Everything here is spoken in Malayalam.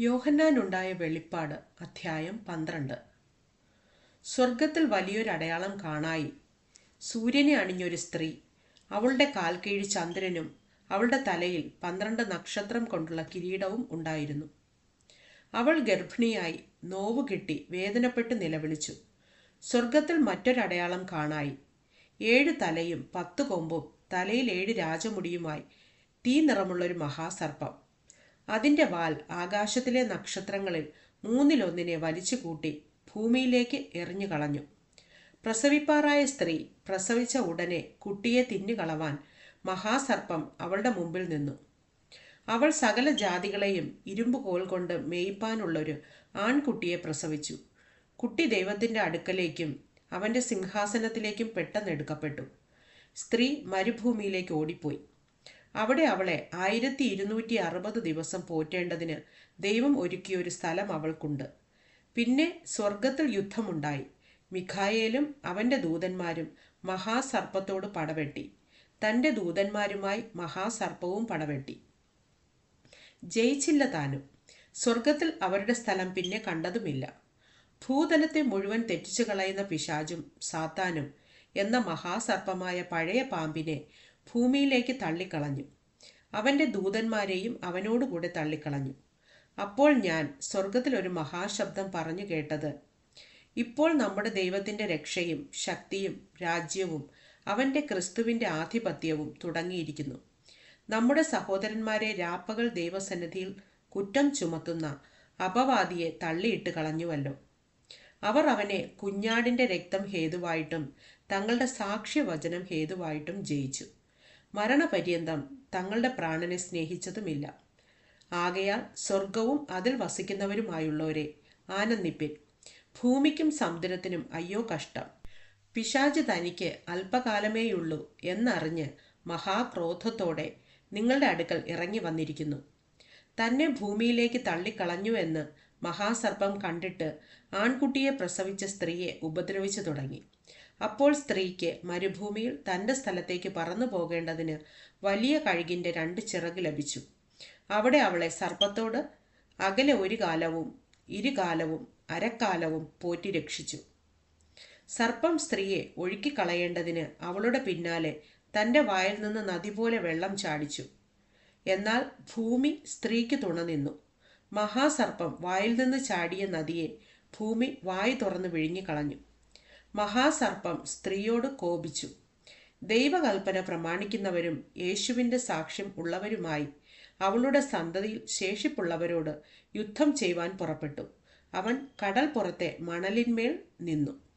യോഹന്നാനുണ്ടായ വെളിപ്പാട് അധ്യായം പന്ത്രണ്ട്. സ്വർഗത്തിൽ വലിയൊരു അടയാളം കാണായി. സൂര്യനെ അണിഞ്ഞൊരു സ്ത്രീ. അവളുടെ കാൽ കീഴ് ചന്ദ്രനും അവളുടെ തലയിൽ പന്ത്രണ്ട് നക്ഷത്രം കൊണ്ടുള്ള കിരീടവും ഉണ്ടായിരുന്നു. അവൾ ഗർഭിണിയായി നോവ് കിട്ടി വേദനപ്പെട്ട് നിലവിളിച്ചു. സ്വർഗത്തിൽ മറ്റൊരടയാളം കാണായി. ഏഴ് തലയും പത്ത് കൊമ്പും തലയിൽ ഏഴ് രാജമുടിയുമായി തീ നിറമുള്ളൊരു മഹാസർപ്പം. അതിന്റെ വാൽ ആകാശത്തിലെ നക്ഷത്രങ്ങളിൽ മൂന്നിലൊന്നിനെ വലിച്ചു കൂട്ടി ഭൂമിയിലേക്ക് എറിഞ്ഞു കളഞ്ഞു പ്രസവിപ്പാറായ സ്ത്രീ പ്രസവിച്ച ഉടനെ കുട്ടിയെ തിന്നുകളവാൻ മഹാസർപ്പം അവളുടെ മുമ്പിൽ നിന്നു. അവൾ സകല ജാതികളെയും ഇരുമ്പ് കോൽ കൊണ്ട് മേയ്പ്പാനുള്ളൊരു ആൺകുട്ടിയെ പ്രസവിച്ചു. കുട്ടി ദൈവത്തിന്റെ അടുക്കലേക്കും അവന്റെ സിംഹാസനത്തിലേക്കും പെട്ടെന്ന് എടുക്കപ്പെട്ടു. സ്ത്രീ മരുഭൂമിയിലേക്ക് ഓടിപ്പോയി. അവിടെ അവളെ ആയിരത്തി ഇരുന്നൂറ്റി അറുപത് ദിവസം പോറ്റേണ്ടതിന് ദൈവം ഒരുക്കിയൊരു സ്ഥലം അവൾക്കുണ്ട്. പിന്നെ സ്വർഗത്തിൽ യുദ്ധമുണ്ടായി. മിഖായേലും അവന്റെ ദൂതന്മാരും മഹാസർപ്പത്തോട് പടവെട്ടി. തന്റെ ദൂതന്മാരുമായി മഹാസർപ്പവും പടവെട്ടി. ജയിച്ചില്ല താനും. സ്വർഗത്തിൽ അവരുടെ സ്ഥലം പിന്നെ കണ്ടതുമില്ല. ഭൂതലത്തെ മുഴുവൻ തെറ്റിച്ചു കളയുന്ന പിശാചും സാത്താനും എന്ന മഹാസർപ്പമായ പഴയ പാമ്പിനെ ഭൂമിയിലേക്ക് തള്ളിക്കളഞ്ഞു. അവന്റെ ദൂതന്മാരെയും അവനോടുകൂടെ തള്ളിക്കളഞ്ഞു. അപ്പോൾ ഞാൻ സ്വർഗത്തിലൊരു മഹാശബ്ദം പറഞ്ഞു കേട്ടത് ഇപ്പോൾ നമ്മുടെ ദൈവത്തിന്റെ രക്ഷയും ശക്തിയും രാജ്യവും അവന്റെ ക്രിസ്തുവിന്റെ ആധിപത്യവും തുടങ്ങിയിരിക്കുന്നു. നമ്മുടെ സഹോദരന്മാരെ രാപ്പകൽ ദൈവസന്നിധിയിൽ കുറ്റം ചുമത്തുന്ന അപവാദിയെ തള്ളിയിട്ട് കളഞ്ഞുവല്ലോ. അവർ അവനെ കുഞ്ഞാടിന്റെ രക്തം ഹേതുവായിട്ടും തങ്ങളുടെ സാക്ഷ്യവചനം ഹേതുവായിട്ടും ജയിച്ചു. മരണപര്യന്തം തങ്ങളുടെ പ്രാണനെ സ്നേഹിച്ചതുമില്ല. ആകയാൽ സ്വർഗവും അതിൽ വസിക്കുന്നവരുമായുള്ളവരെ ആനന്ദിപ്പിൻ. ഭൂമിക്കും സമുദ്രത്തിനും അയ്യോ കഷ്ടം. പിശാജ് തനിക്ക് അല്പകാലമേയുള്ളൂ എന്നറിഞ്ഞ് മഹാക്രോധത്തോടെ നിങ്ങളുടെ അടുക്കൽ ഇറങ്ങി വന്നിരിക്കുന്നു. തന്നെ ഭൂമിയിലേക്ക് തള്ളിക്കളഞ്ഞുവെന്ന് മഹാസർപ്പം കണ്ടിട്ട് ആൺകുട്ടിയെ പ്രസവിച്ച സ്ത്രീയെ ഉപദ്രവിച്ചു തുടങ്ങി. അപ്പോൾ സ്ത്രീക്ക് മരുഭൂമിയിൽ തന്റെ സ്ഥലത്തേക്ക് പറന്നു പോകേണ്ടതിന് വലിയ കഴുകിന്റെ രണ്ട് ചിറക് ലഭിച്ചു. അവിടെ അവളെ സർപ്പത്തോട് അകലെ ഒരു കാലവും ഇരുകാലവും അരക്കാലവും പോറ്റി രക്ഷിച്ചു. സർപ്പം സ്ത്രീയെ ഒഴുക്കിക്കളയേണ്ടതിന് അവളുടെ പിന്നാലെ തന്റെ വായിൽ നിന്ന് നദി പോലെ വെള്ളം ചാടിച്ചു. എന്നാൽ ഭൂമി സ്ത്രീക്ക് തുണ നിന്നു. മഹാസർപ്പം വായിൽ നിന്ന് ചാടിയ നദിയെ ഭൂമി വായു തുറന്ന് വിഴുങ്ങിക്കളഞ്ഞു മഹാസർപ്പം സ്ത്രീയോട് കോപിച്ചു. ദൈവകൽപ്പന പ്രമാണിക്കുന്നവരും യേശുവിന്റെ സാക്ഷ്യം ഉള്ളവരുമായി അവളുടെ സന്തതിയിൽ ശേഷിപ്പുള്ളവരോട് യുദ്ധം ചെയ്യുവാൻ പുറപ്പെട്ടു. അവൻ കടൽ പുറത്തെ മണലിന്മേൽ നിന്നു.